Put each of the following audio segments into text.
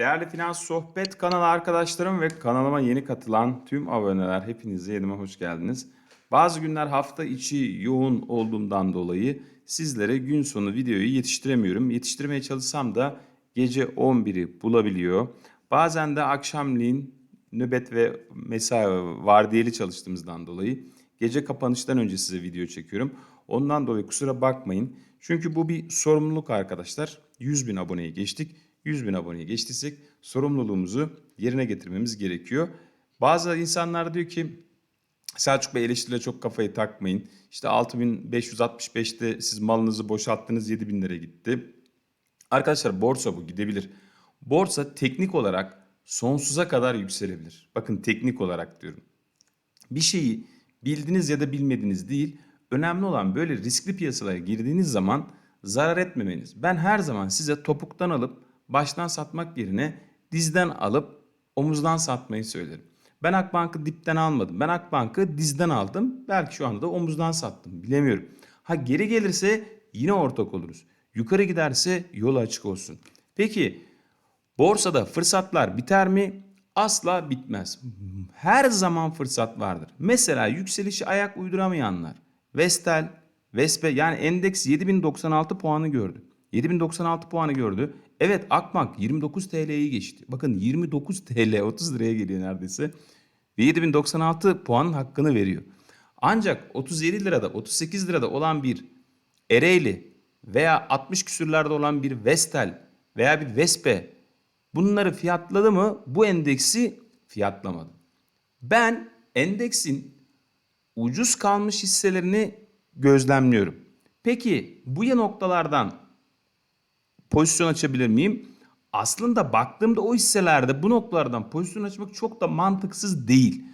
Değerli Finans Sohbet kanalı arkadaşlarım ve kanalıma yeni katılan tüm aboneler hepinize yenime hoş geldiniz. Bazı günler hafta içi yoğun olduğumdan dolayı sizlere gün sonu videoyu yetiştiremiyorum. Yetiştirmeye çalışsam da gece 11'i bulabiliyor. Bazen de akşamleyin nöbet ve mesai vardiyeli çalıştığımızdan dolayı gece kapanıştan önce size video çekiyorum. Ondan dolayı kusura bakmayın. Çünkü bu bir sorumluluk arkadaşlar. 100 bin aboneye geçtik. 100 bin aboneye geçtiysek sorumluluğumuzu yerine getirmemiz gerekiyor. Bazı insanlar diyor ki Selçuk Bey eleştirile çok kafayı takmayın. İşte 6565'te siz malınızı boşalttınız 7000 lira gitti. Arkadaşlar borsa bu gidebilir. Borsa teknik olarak sonsuza kadar yükselebilir. Bakın teknik olarak diyorum. Bir şeyi bildiniz ya da bilmediniz değil. Önemli olan böyle riskli piyasalara girdiğiniz zaman zarar etmemeniz. Ben her zaman size topuktan alıp baştan satmak yerine dizden alıp omuzdan satmayı söylerim. Ben Akbank'ı dipten almadım. Ben Akbank'ı dizden aldım. Belki şu anda da omuzdan sattım. Bilemiyorum. Ha geri gelirse yine ortak oluruz. Yukarı giderse yol açık olsun. Peki borsada fırsatlar biter mi? Asla bitmez. Her zaman fırsat vardır. Mesela yükselişi ayak uyduramayanlar. Vestel, Vespe yani endeks 7096 puanı gördü. 7096 puanı gördü. Evet Akbank 29 TL'yi geçti. Bakın 29 TL 30 liraya geliyor neredeyse. Ve 7096 puanın hakkını veriyor. Ancak 37 lirada 38 lirada olan bir Ereğli veya 60 küsürlerde olan bir Vestel veya bir Vespe bunları fiyatladı mı bu endeksi fiyatlamadı. Ben endeksin ucuz kalmış hisselerini gözlemliyorum. Peki bu ya noktalardan pozisyon açabilir miyim? Aslında baktığımda o hisselerde bu noktalardan pozisyon açmak çok da mantıksız değil.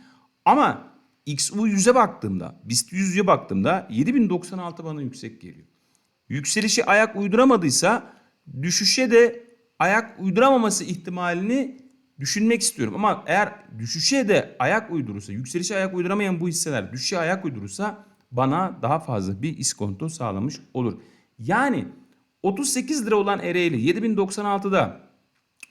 Ama XU 100'e baktığımda, BIST 100'e baktığımda 7096 bana yüksek geliyor. Yükselişi ayak uyduramadıysa düşüşe de ayak uyduramaması ihtimalini düşünmek istiyorum. Ama eğer düşüşe de ayak uydurursa, yükselişe ayak uyduramayan bu hisseler düşüşe ayak uydurursa bana daha fazla bir iskonto sağlamış olur. Yani 38 lira olan Ereğli 7096'da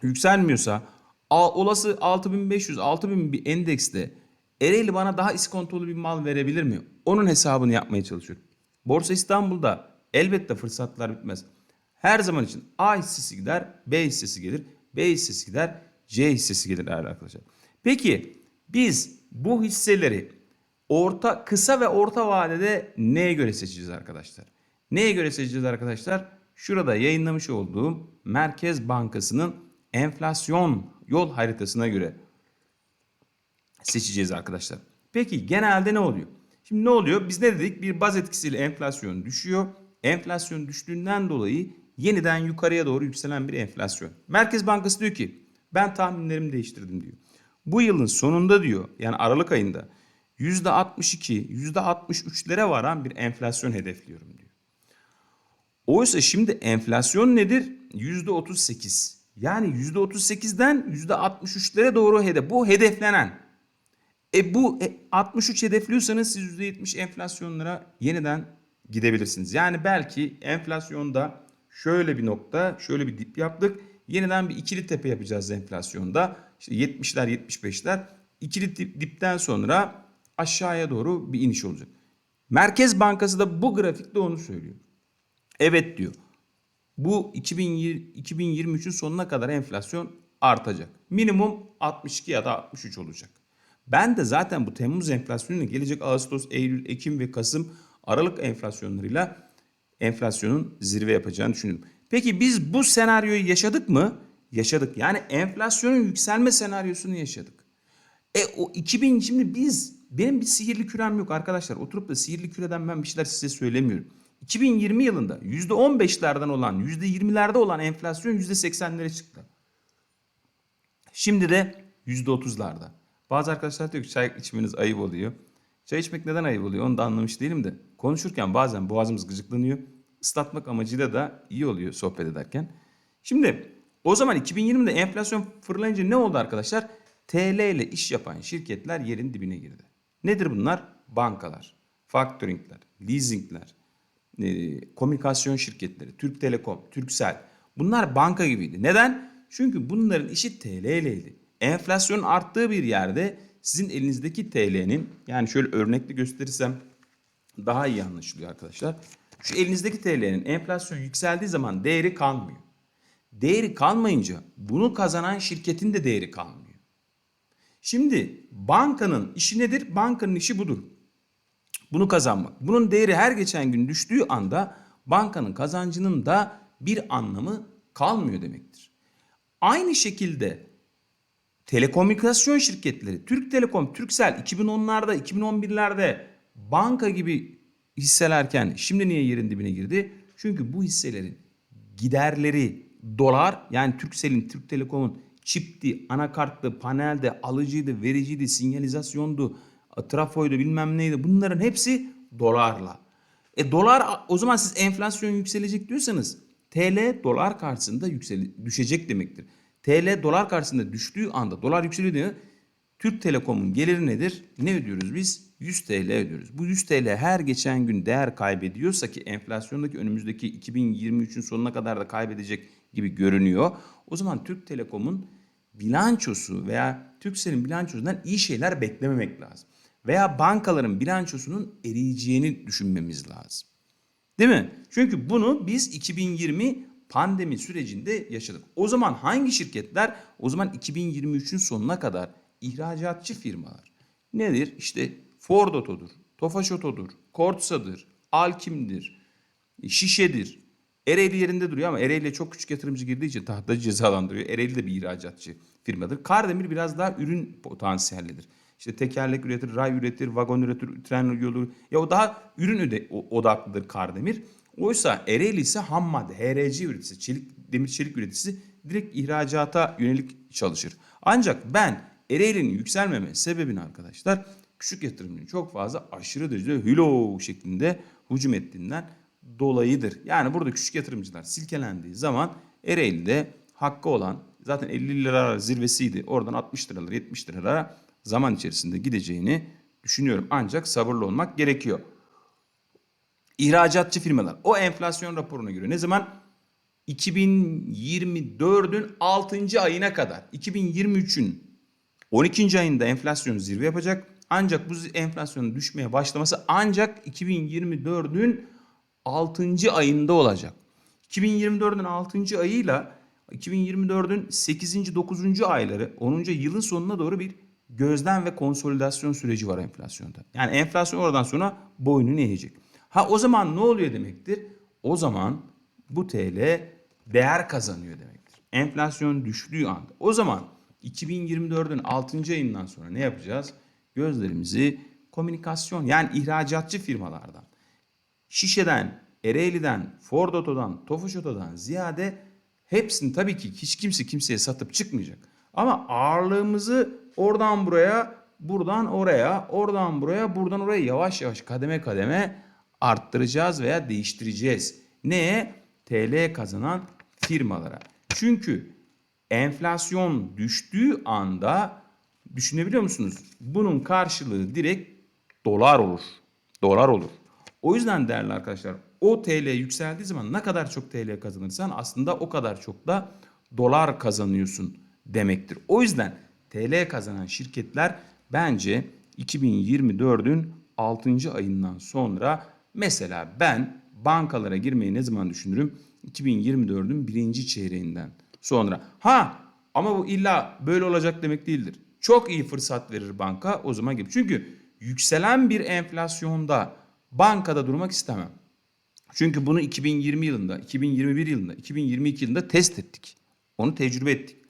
yükselmiyorsa olası 6500 6000 bir endekste Ereğli bana daha iskontolu bir mal verebilir mi? Onun hesabını yapmaya çalışıyorum. Borsa İstanbul'da elbette fırsatlar bitmez. Her zaman için A hissesi gider, B hissesi gelir, B hissesi gider, C hissesi gelir değerli arkadaşlar. Peki biz bu hisseleri orta kısa ve orta vadede neye göre seçeceğiz arkadaşlar? Neye göre seçeceğiz arkadaşlar? Şurada yayınlamış olduğum Merkez Bankası'nın enflasyon yol haritasına göre seçeceğiz arkadaşlar. Peki genelde ne oluyor? Şimdi ne oluyor? Biz ne dedik? Bir baz etkisiyle enflasyon düşüyor. Enflasyon düştüğünden dolayı yeniden yukarıya doğru yükselen bir enflasyon. Merkez Bankası diyor ki ben tahminlerimi değiştirdim diyor. Bu yılın sonunda diyor yani Aralık ayında %62, %63'lere varan bir enflasyon hedefliyorum diyor. Oysa şimdi enflasyon nedir? %38. Yani %38'den %63'lere doğru hedef. Bu hedeflenen. E bu e, 63 hedefliyorsanız siz %70 enflasyonlara yeniden gidebilirsiniz. Yani belki enflasyonda şöyle bir nokta, şöyle bir dip yaptık. Yeniden bir ikili tepe yapacağız enflasyonda. İşte 70'ler, 75'ler. İkili dip, dipten sonra aşağıya doğru bir iniş olacak. Merkez Bankası da bu grafikte onu söylüyor. Evet diyor. Bu 2020 2023'ün sonuna kadar enflasyon artacak. Minimum 62 ya da 63 olacak. Ben de zaten bu Temmuz enflasyonunu gelecek Ağustos, Eylül, Ekim ve Kasım Aralık enflasyonlarıyla enflasyonun zirve yapacağını düşünüyorum. Peki biz bu senaryoyu yaşadık mı? Yaşadık. Yani enflasyonun yükselme senaryosunu yaşadık. E o 2000 şimdi biz benim bir sihirli kürem yok arkadaşlar. Oturup da sihirli küreden ben bir şeyler size söylemiyorum. 2020 yılında %15'lerden olan, %20'lerde olan enflasyon %80'lere çıktı. Şimdi de %30'larda. Bazı arkadaşlar diyor ki çay içmeniz ayıp oluyor. Çay içmek neden ayıp oluyor onu da anlamış değilim de. Konuşurken bazen boğazımız gıcıklanıyor. Islatmak amacıyla da iyi oluyor sohbet ederken. Şimdi o zaman 2020'de enflasyon fırlayınca ne oldu arkadaşlar? TL ile iş yapan şirketler yerin dibine girdi. Nedir bunlar? Bankalar, faktöringler, leasingler, e, komünikasyon şirketleri, Türk Telekom, Türksel. Bunlar banka gibiydi. Neden? Çünkü bunların işi TL ileydi. Enflasyon arttığı bir yerde sizin elinizdeki TL'nin yani şöyle örnekli gösterirsem daha iyi anlaşılıyor arkadaşlar. Şu elinizdeki TL'nin enflasyon yükseldiği zaman değeri kalmıyor. Değeri kalmayınca bunu kazanan şirketin de değeri kalmıyor. Şimdi bankanın işi nedir? Bankanın işi budur. Bunu kazanmak. Bunun değeri her geçen gün düştüğü anda bankanın kazancının da bir anlamı kalmıyor demektir. Aynı şekilde telekomünikasyon şirketleri, Türk Telekom, Turkcell 2010'larda, 2011'lerde banka gibi hisselerken şimdi niye yerin dibine girdi? Çünkü bu hisselerin giderleri dolar yani Turkcell'in, Türk Telekom'un çipti, anakarttı, panelde, alıcıydı, vericiydi, sinyalizasyondu, trafoydu bilmem neydi bunların hepsi dolarla. E dolar o zaman siz enflasyon yükselecek diyorsanız TL dolar karşısında yüksel düşecek demektir. TL dolar karşısında düştüğü anda dolar yükseliyor diyor. Türk Telekom'un geliri nedir? Ne ödüyoruz biz? 100 TL ödüyoruz. Bu 100 TL her geçen gün değer kaybediyorsa ki enflasyondaki önümüzdeki 2023'ün sonuna kadar da kaybedecek gibi görünüyor. O zaman Türk Telekom'un bilançosu veya Türkcell'in bilançosundan iyi şeyler beklememek lazım. Veya bankaların bilançosunun eriyeceğini düşünmemiz lazım. Değil mi? Çünkü bunu biz 2020 pandemi sürecinde yaşadık. O zaman hangi şirketler? O zaman 2023'ün sonuna kadar ihracatçı firmalar. Nedir? İşte Ford Oto'dur, Tofaş Oto'dur, Kortsa'dır, Alkim'dir, Şişe'dir. Ereğli yerinde duruyor ama Ereğli'ye çok küçük yatırımcı girdiği için tahtacı cezalandırıyor. Ereğli de bir ihracatçı firmadır. Kardemir biraz daha ürün potansiyellidir. İşte tekerlek üretir, ray üretir, vagon üretir, tren yolu. Ya o daha ürün odaklıdır Kardemir. Oysa Ereğli ise ham madde, HRC üreticisi, çelik, demir çelik üreticisi direkt ihracata yönelik çalışır. Ancak ben Ereğli'nin yükselmeme sebebini arkadaşlar küçük yatırımcının çok fazla aşırı derecede hülo şeklinde hücum ettiğinden dolayıdır. Yani burada küçük yatırımcılar silkelendiği zaman Ereğli'de hakkı olan zaten 50 lira zirvesiydi. Oradan 60 liralara 70 liralara zaman içerisinde gideceğini düşünüyorum. Ancak sabırlı olmak gerekiyor. İhracatçı firmalar o enflasyon raporuna göre ne zaman 2024'ün 6. ayına kadar 2023'ün 12. ayında enflasyon zirve yapacak. Ancak bu enflasyonun düşmeye başlaması ancak 2024'ün 6. ayında olacak. 2024'ün 6. ayıyla 2024'ün 8. 9. ayları 10. yılın sonuna doğru bir gözlem ve konsolidasyon süreci var enflasyonda. Yani enflasyon oradan sonra boynunu eğecek. Ha o zaman ne oluyor demektir? O zaman bu TL değer kazanıyor demektir. Enflasyon düştüğü anda. O zaman 2024'ün 6. ayından sonra ne yapacağız? Gözlerimizi komünikasyon yani ihracatçı firmalardan, Şişe'den, Ereğli'den, Ford Oto'dan, Tofaş Oto'dan ziyade hepsini tabii ki hiç kimse kimseye satıp çıkmayacak. Ama ağırlığımızı oradan buraya, buradan oraya, oradan buraya, buradan oraya yavaş yavaş kademe kademe arttıracağız veya değiştireceğiz. Neye? TL kazanan firmalara. Çünkü enflasyon düştüğü anda düşünebiliyor musunuz? Bunun karşılığı direkt dolar olur. Dolar olur. O yüzden değerli arkadaşlar o TL yükseldiği zaman ne kadar çok TL kazanırsan aslında o kadar çok da dolar kazanıyorsun demektir. O yüzden TL kazanan şirketler bence 2024'ün 6. ayından sonra mesela ben bankalara girmeyi ne zaman düşünürüm? 2024'ün birinci çeyreğinden sonra. Ha ama bu illa böyle olacak demek değildir. Çok iyi fırsat verir banka o zaman gibi. Çünkü yükselen bir enflasyonda bankada durmak istemem. Çünkü bunu 2020 yılında, 2021 yılında, 2022 yılında test ettik. Onu tecrübe ettik.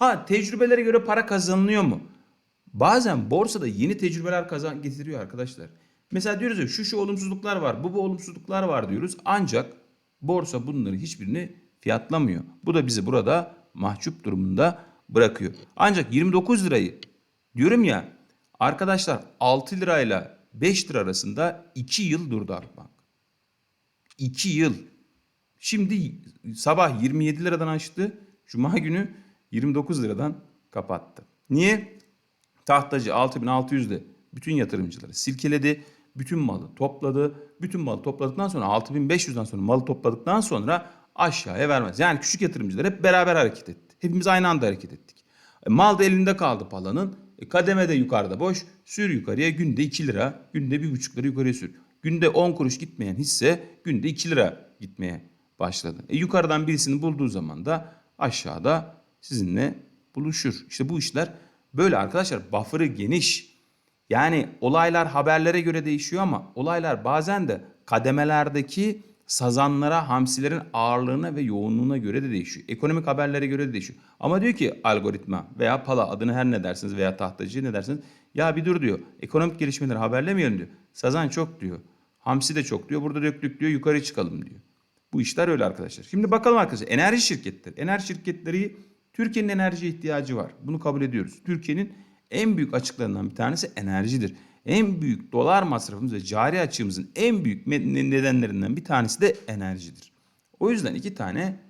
Ha tecrübelere göre para kazanılıyor mu? Bazen borsada yeni tecrübeler kazan getiriyor arkadaşlar. Mesela diyoruz ya şu şu olumsuzluklar var, bu bu olumsuzluklar var diyoruz. Ancak borsa bunları hiçbirini fiyatlamıyor. Bu da bizi burada mahcup durumunda bırakıyor. Ancak 29 lirayı diyorum ya arkadaşlar 6 lirayla 5 lira arasında 2 yıl durdu Akbank. 2 yıl. Şimdi sabah 27 liradan açtı. Cuma günü 29 liradan kapattı. Niye? Tahtacı 6600'de bütün yatırımcıları silkeledi. Bütün malı topladı. Bütün malı topladıktan sonra 6500'den sonra malı topladıktan sonra aşağıya vermez. Yani küçük yatırımcılar hep beraber hareket etti. Hepimiz aynı anda hareket ettik. E, mal da elinde kaldı palanın. E, kademe de yukarıda boş. Sür yukarıya günde 2 lira, günde 1,5 lira yukarıya sür. Günde 10 kuruş gitmeyen hisse günde 2 lira gitmeye başladı. E, yukarıdan birisini bulduğu zaman da aşağıda sizinle buluşur. İşte bu işler böyle arkadaşlar buffer'ı geniş. Yani olaylar haberlere göre değişiyor ama olaylar bazen de kademelerdeki sazanlara, hamsilerin ağırlığına ve yoğunluğuna göre de değişiyor. Ekonomik haberlere göre de değişiyor. Ama diyor ki algoritma veya pala adını her ne dersiniz veya tahtacı ne dersiniz. Ya bir dur diyor. Ekonomik gelişmeleri haberlemeyelim diyor. Sazan çok diyor. Hamsi de çok diyor. Burada döktük diyor. Yukarı çıkalım diyor. Bu işler öyle arkadaşlar. Şimdi bakalım arkadaşlar. Enerji şirketleri. Enerji şirketleri Türkiye'nin enerji ihtiyacı var. Bunu kabul ediyoruz. Türkiye'nin en büyük açıklarından bir tanesi enerjidir. En büyük dolar masrafımız ve cari açığımızın en büyük nedenlerinden bir tanesi de enerjidir. O yüzden iki tane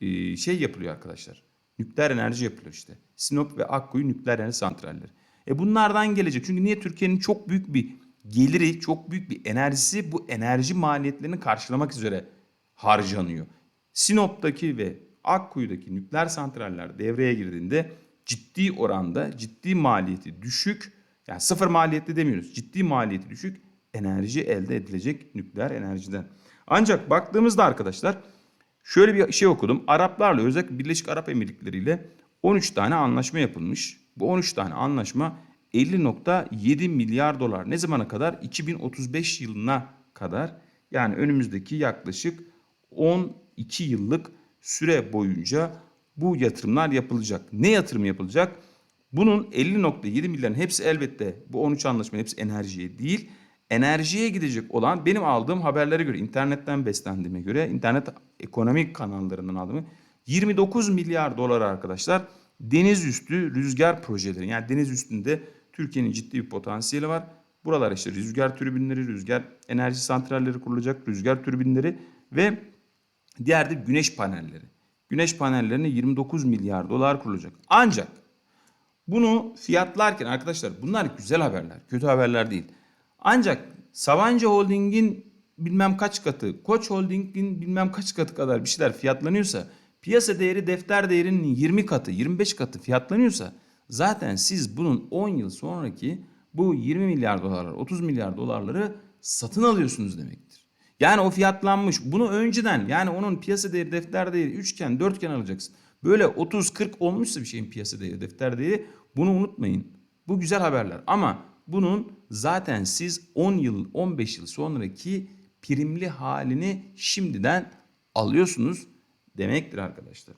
e, şey yapılıyor arkadaşlar. Nükleer enerji yapılıyor işte. Sinop ve Akkuyu nükleer enerji santralleri. E bunlardan gelecek. Çünkü niye Türkiye'nin çok büyük bir geliri, çok büyük bir enerjisi bu enerji maliyetlerini karşılamak üzere harcanıyor. Sinop'taki ve Akkuyu'daki nükleer santraller devreye girdiğinde ciddi oranda, ciddi maliyeti düşük, yani sıfır maliyetli demiyoruz, ciddi maliyeti düşük enerji elde edilecek nükleer enerjiden. Ancak baktığımızda arkadaşlar şöyle bir şey okudum. Araplarla özellikle Birleşik Arap Emirlikleri ile 13 tane anlaşma yapılmış. Bu 13 tane anlaşma 50.7 milyar dolar. Ne zamana kadar? 2035 yılına kadar. Yani önümüzdeki yaklaşık 12 yıllık süre boyunca bu yatırımlar yapılacak. Ne yatırım yapılacak? Bunun 50.7 milyarın hepsi elbette bu 13 anlaşmanın hepsi enerjiye değil. Enerjiye gidecek olan benim aldığım haberlere göre internetten beslendiğime göre internet ekonomik kanallarından aldığım 29 milyar dolar arkadaşlar deniz üstü rüzgar projeleri yani deniz üstünde Türkiye'nin ciddi bir potansiyeli var. Buralar işte rüzgar türbinleri, rüzgar enerji santralleri kurulacak, rüzgar türbinleri ve diğer de güneş panelleri. Güneş panellerine 29 milyar dolar kurulacak. Ancak bunu fiyatlarken arkadaşlar bunlar güzel haberler, kötü haberler değil. Ancak Sabancı Holding'in bilmem kaç katı, Koç Holding'in bilmem kaç katı kadar bir şeyler fiyatlanıyorsa, piyasa değeri defter değerinin 20 katı, 25 katı fiyatlanıyorsa zaten siz bunun 10 yıl sonraki bu 20 milyar dolarlar, 30 milyar dolarları satın alıyorsunuz demektir. Yani o fiyatlanmış. Bunu önceden yani onun piyasa değeri, defter değeri üçgen, dörtgen alacaksın. Böyle 30-40 olmuşsa bir şeyin piyasa değeri, defter değeri bunu unutmayın. Bu güzel haberler ama bunun zaten siz 10 yıl, 15 yıl sonraki primli halini şimdiden alıyorsunuz demektir arkadaşlar.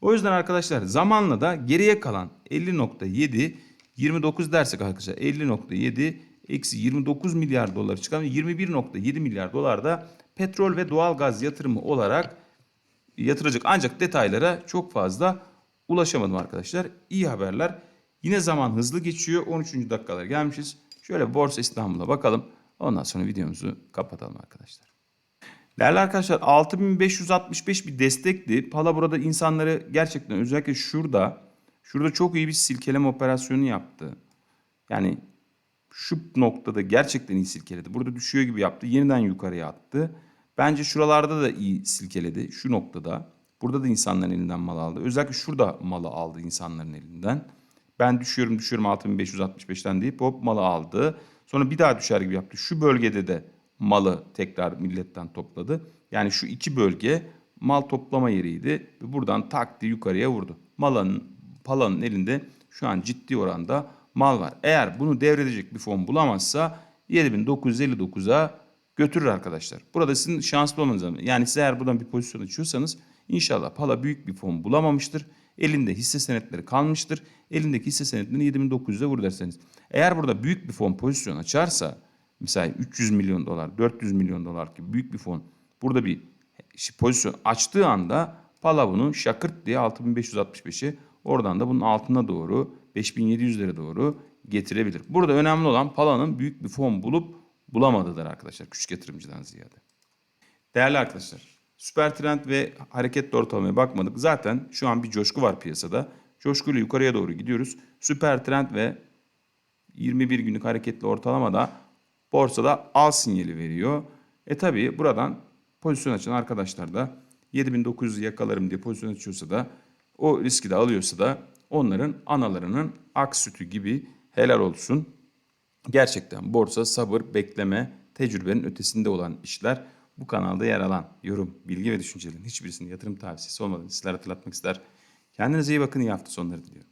O yüzden arkadaşlar zamanla da geriye kalan 50.7 29 dersek arkadaşlar 50.7 eksi 29 milyar dolar çıkan 21.7 milyar dolar da petrol ve doğal gaz yatırımı olarak yatıracak. Ancak detaylara çok fazla ulaşamadım arkadaşlar. İyi haberler. Yine zaman hızlı geçiyor. 13. dakikalar gelmişiz. Şöyle Borsa İstanbul'a bakalım. Ondan sonra videomuzu kapatalım arkadaşlar. Değerli arkadaşlar 6565 bir destekti. Pala burada insanları gerçekten özellikle şurada şurada çok iyi bir silkeleme operasyonu yaptı. Yani şu noktada gerçekten iyi silkeledi. Burada düşüyor gibi yaptı. Yeniden yukarıya attı. Bence şuralarda da iyi silkeledi. Şu noktada. Burada da insanların elinden mal aldı. Özellikle şurada malı aldı insanların elinden. Ben düşüyorum düşüyorum 6565'ten deyip hop malı aldı. Sonra bir daha düşer gibi yaptı. Şu bölgede de malı tekrar milletten topladı. Yani şu iki bölge mal toplama yeriydi. Ve buradan taktı yukarıya vurdu. Malın, palanın elinde şu an ciddi oranda mal var. Eğer bunu devredecek bir fon bulamazsa 7959'a götürür arkadaşlar. Burada sizin şanslı olmanız lazım. Yani siz eğer buradan bir pozisyon açıyorsanız inşallah pala büyük bir fon bulamamıştır. Elinde hisse senetleri kalmıştır. Elindeki hisse senetlerini 7900'e vur derseniz. Eğer burada büyük bir fon pozisyon açarsa mesela 300 milyon dolar, 400 milyon dolar gibi büyük bir fon burada bir pozisyon açtığı anda pala bunu şakırt diye 6565'i oradan da bunun altına doğru 5700'lere doğru getirebilir. Burada önemli olan palanın büyük bir fon bulup bulamadığıdır arkadaşlar küçük yatırımcıdan ziyade. Değerli arkadaşlar süper trend ve hareketli ortalamaya bakmadık. Zaten şu an bir coşku var piyasada. Coşkuyla yukarıya doğru gidiyoruz. Süper trend ve 21 günlük hareketli ortalamada borsada al sinyali veriyor. E tabi buradan pozisyon açan arkadaşlar da 7900'ü yakalarım diye pozisyon açıyorsa da o riski de alıyorsa da onların analarının ak sütü gibi helal olsun. Gerçekten borsa, sabır, bekleme, tecrübenin ötesinde olan işler bu kanalda yer alan yorum, bilgi ve düşüncelerin hiçbirisinin yatırım tavsiyesi olmadığını sizlere hatırlatmak ister. Kendinize iyi bakın, iyi hafta sonları diliyorum.